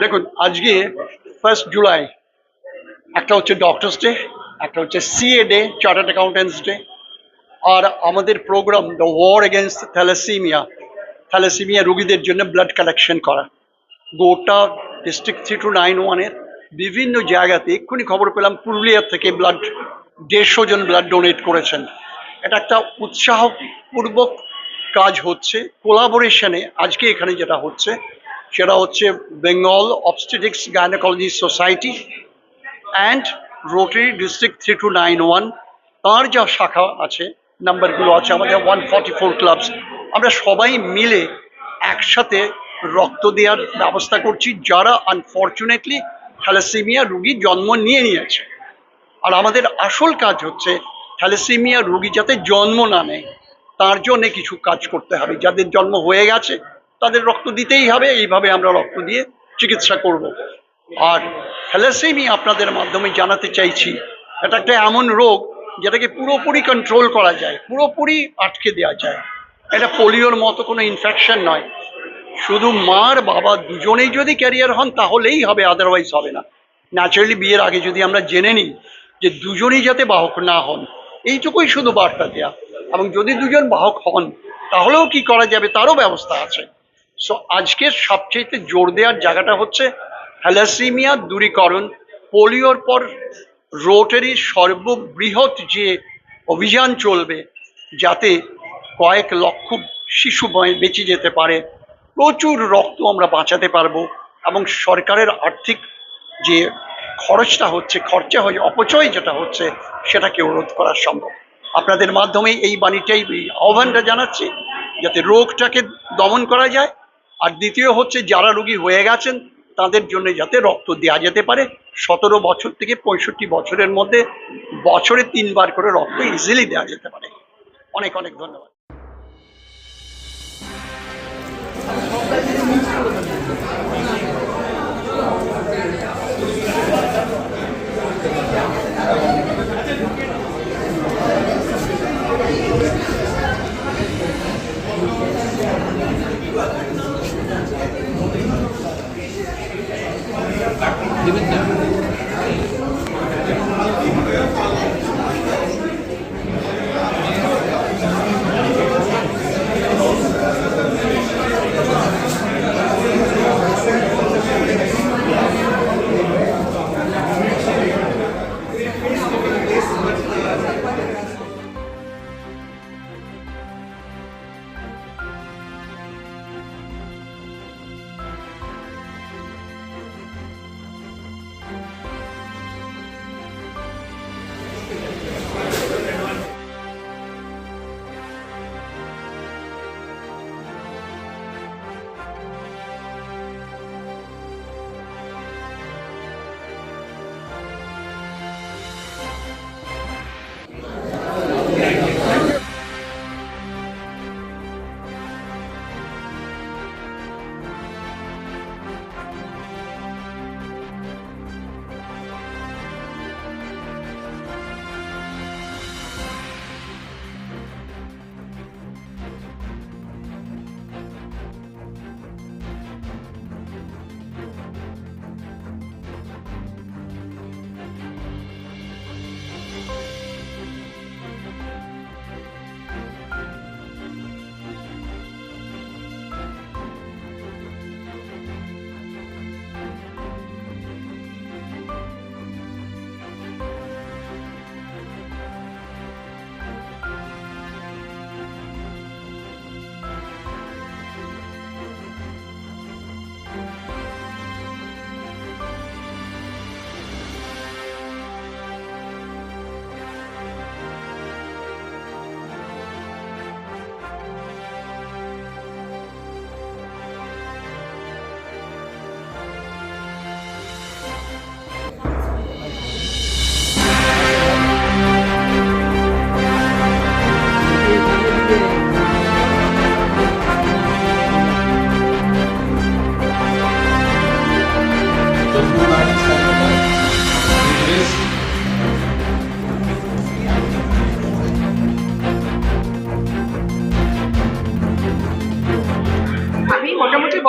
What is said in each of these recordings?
দেখুন, আজকে first July একটা হচ্ছে ডক্টরস ডে একটা হচ্ছে CA day chartered accountants day আর আমাদের programme the war against thalassaemia thalassaemia রোগীদের জন্য ব্লাড কালেকশন করা। গোটা ডিস্ট্রিক্ট থ্রি টু নাইন ওয়ানের বিভিন্ন জায়গাতে এক্ষুনি খবর পেলাম, পুরুলিয়া থেকে ব্লাড দেড়শো জন ব্লাড ডোনেট করেছেন। এটা একটা উৎসাহপূর্বক কাজ হচ্ছে কোলাবোরেশনে আজকে এখানে যেটা হচ্ছে, সেটা হচ্ছে Bengal obstetrics gynaecology society and Rotary district three two nine one তার যা শাখা আছে নাম্বারগুলো আছে আমাদের ওয়ান ফর্টি ফোর ক্লাবস আমরা সবাই মিলে একসাথে রক্ত দেওয়ার ব্যবস্থা করছি, যারা আনফর্চুনেটলি থ্যালাসেমিয়া রুগী জন্ম নিয়ে নিয়েছে। আর আমাদের আসল কাজ হচ্ছে থ্যালাসেমিয়া রুগী যাতে জন্ম না নেয়। তার জন্যে কিছু কাজ করতে হবে। যাদের জন্ম হয়ে গেছে, তাদের রক্ত দিতেই হবে। এইভাবে আমরা রক্ত দিয়ে চিকিৎসা করব। আর থ্যালাসেমিয়া আপনাদের মাধ্যমে জানাতে চাইছি, এটা একটা এমন রোগ যেটাকে পুরোপুরি কন্ট্রোল করা যায়, পুরোপুরি আটকে দেওয়া যায়। এটা পোলিওর মতো কোনো ইনফেকশন নয়। শুধু মার বাবা দুজনেই যদি ক্যারিয়ার হন, তাহলেই হবে আদারওয়াইজ হবে না। ন্যাচারালি বিয়ের আগে যদি আমরা জেনে নিই যে দুজনেই যাতে বাহক না হন, এইটুকুই শুধু বার্তা দেয়া। এবং যদি দুজন বাহক হন, তাহলেও কি করা যাবে? তারও ব্যবস্থা আছে। সো আজকের সবচেয়ে জোর দেওয়ার জায়গাটা হচ্ছে থ্যালাসিমিয়া দূরীকরণ। পোলিওর পর রোটারি সর্ববৃহৎ যে অভিযান চলবে, যাতে কয়েক লক্ষ শিশু বেঁচে যেতে পারে। প্রচুর রক্ত আমরা বাঁচাতে পারব এবং সরকারের আর্থিক যে খরচটা হচ্ছে, খরচা হয়ে, অপচয় যেটা হচ্ছে, সেটাকে রোধ করা সম্ভব। আপনাদের মাধ্যমে এই বাণীটাই আহ্বানটা জানাচ্ছি যাতে রোগটাকে দমন করা যায়। আর দ্বিতীয় হচ্ছে, যারা রোগী হয়ে গেছেন, তাদের জন্য যাতে রক্ত দেওয়া যেতে পারে। সতেরো বছর থেকে পঁয়ষট্টি বছরের মধ্যে বছরে তিনবার করে রক্ত ইজিলি দেওয়া যেতে পারে। অনেক অনেক ধন্যবাদ। leave it.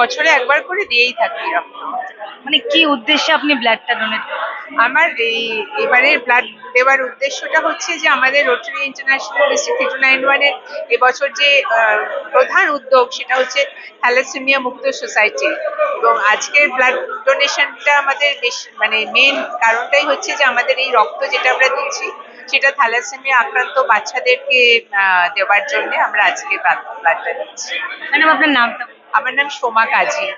বছরে একবার করে দিয়েই থাকি রক্ত মানে কি উদ্দেশ্যে আপনি ব্লাডটা ডোনেট আমার এই এবারের ব্লাড দেওয়ার উদ্দেশ্যটা হচ্ছে যে আমাদের Rotary International district two nine ওয়ানের এবছর যে প্রধান উদ্যোগ সেটা হচ্ছে থ্যালাসেমিয়া মুক্ত সোসাইটি। এবং আজকের ব্লাড ডোনেশনটা আমাদের বেশ মানে মেন কারণটাই হচ্ছে যে আমাদের এই রক্ত যেটা আমরা দিচ্ছি সেটা থ্যালাসেমিয়া আক্রান্ত বাচ্চাদেরকে দেওয়ার জন্য আমরা আজকে ব্লাডটা দিচ্ছি। ম্যাডাম আপনার নামটা আমার নাম সোমা কাজী।